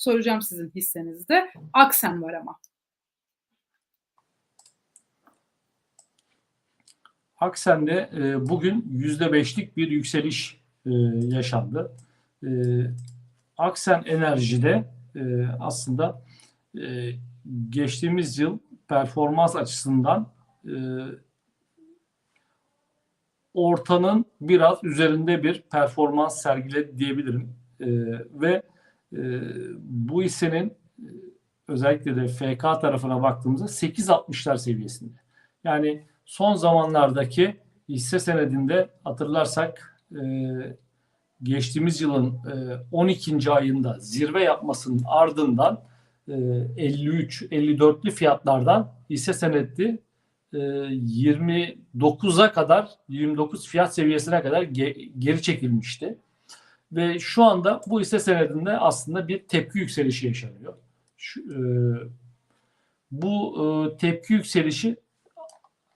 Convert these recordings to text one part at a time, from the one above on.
soracağım sizin hissenizde. Aksen var ama. Aksen'de e, bugün %5'lik bir yükseliş e, yaşandı. E, Aksen Enerji'de e, aslında e, geçtiğimiz yıl performans açısından e, ortanın biraz üzerinde bir performans sergiledi diyebilirim. E, ve bu hissenin e, özellikle de FK tarafına baktığımızda 8.60'lar seviyesinde. Yani son zamanlardaki hisse senedinde hatırlarsak e, geçtiğimiz yılın e, 12. ayında zirve yapmasının ardından e, 53-54'lü fiyatlardan hisse senedi e, 29'a kadar 29 fiyat seviyesine kadar ge- geri çekilmişti. Ve şu anda bu hisse senedinde aslında bir tepki yükselişi yaşanıyor. Şu, e, bu e, tepki yükselişi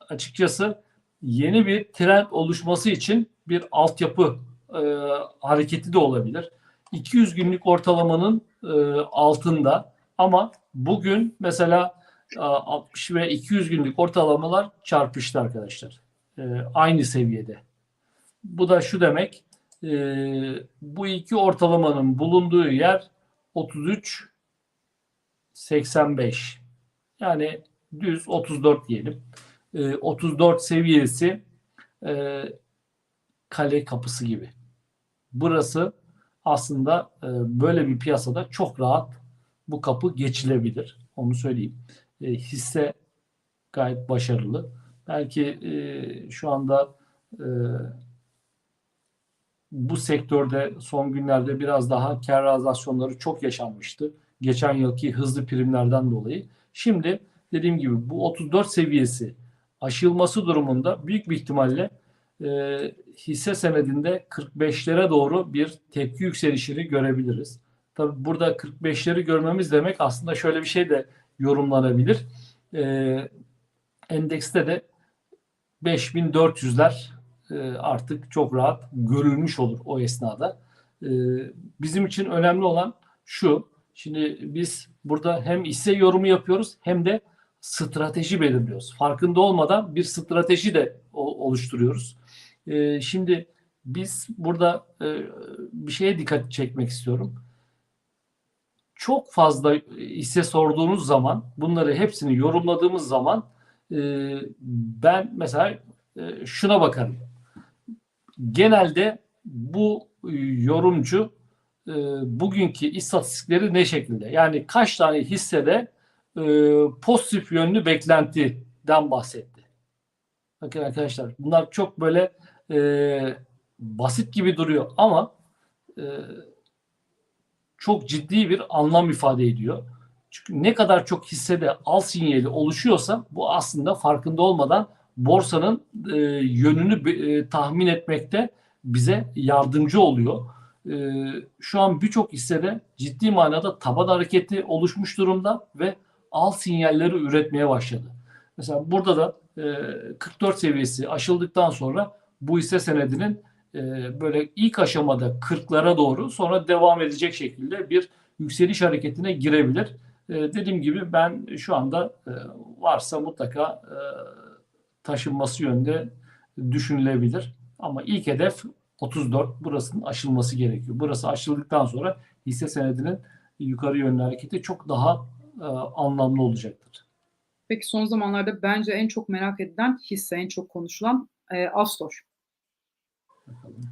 açıkçası yeni bir trend oluşması için bir altyapı e, hareketi de olabilir. 200 günlük ortalamanın e, altında ama bugün mesela e, 60 ve 200 günlük ortalamalar çarpıştı arkadaşlar. E, aynı seviyede. Bu da şu demek e, bu iki ortalamanın bulunduğu yer 33 85 yani düz 34 diyelim. E, 34 seviyesi e, kale kapısı gibi. Burası aslında e, böyle bir piyasada çok rahat bu kapı geçilebilir. Onu söyleyeyim. E, hisse gayet başarılı. Belki e, şu anda e, bu sektörde son günlerde biraz daha kar realizasyonları çok yaşanmıştı. Geçen yılki hızlı primlerden dolayı. Şimdi dediğim gibi bu 34 seviyesi aşılması durumunda büyük bir ihtimalle e, hisse senedinde 45'lere doğru bir tepki yükselişini görebiliriz. Tabi burada 45'leri görmemiz demek aslında şöyle bir şey de yorumlanabilir. E, endekste de 5400'ler e, artık çok rahat görülmüş olur o esnada. E, bizim için önemli olan şu. Şimdi biz burada hem hisse yorumu yapıyoruz hem de strateji belirliyoruz. Farkında olmadan bir strateji de oluşturuyoruz. E, şimdi biz burada e, bir şeye dikkat çekmek istiyorum. Çok fazla hisse sorduğunuz zaman bunları hepsini yorumladığımız zaman e, ben mesela e, şuna bakarım. Genelde bu yorumcu e, bugünkü istatistikleri ne şekilde? Yani kaç tane hissede e, pozitif yönlü beklentiden bahsetti. Bakın arkadaşlar bunlar çok böyle e, basit gibi duruyor ama e, çok ciddi bir anlam ifade ediyor. Çünkü ne kadar çok hissede al sinyali oluşuyorsa bu aslında farkında olmadan borsanın e, yönünü e, tahmin etmekte bize yardımcı oluyor. E, şu an birçok hissede ciddi manada taban hareketi oluşmuş durumda ve al sinyalleri üretmeye başladı. Mesela burada da e, 44 seviyesi aşıldıktan sonra bu hisse senedinin e, böyle ilk aşamada 40'lara doğru sonra devam edecek şekilde bir yükseliş hareketine girebilir. E, dediğim gibi ben şu anda e, varsa mutlaka e, taşınması yönde düşünülebilir. Ama ilk hedef 34 burasının aşılması gerekiyor. Burası aşıldıktan sonra hisse senedinin yukarı yönlü hareketi çok daha e, anlamlı olacaktır. Peki son zamanlarda bence en çok merak edilen hisse, en çok konuşulan e, Astor. Bakalım.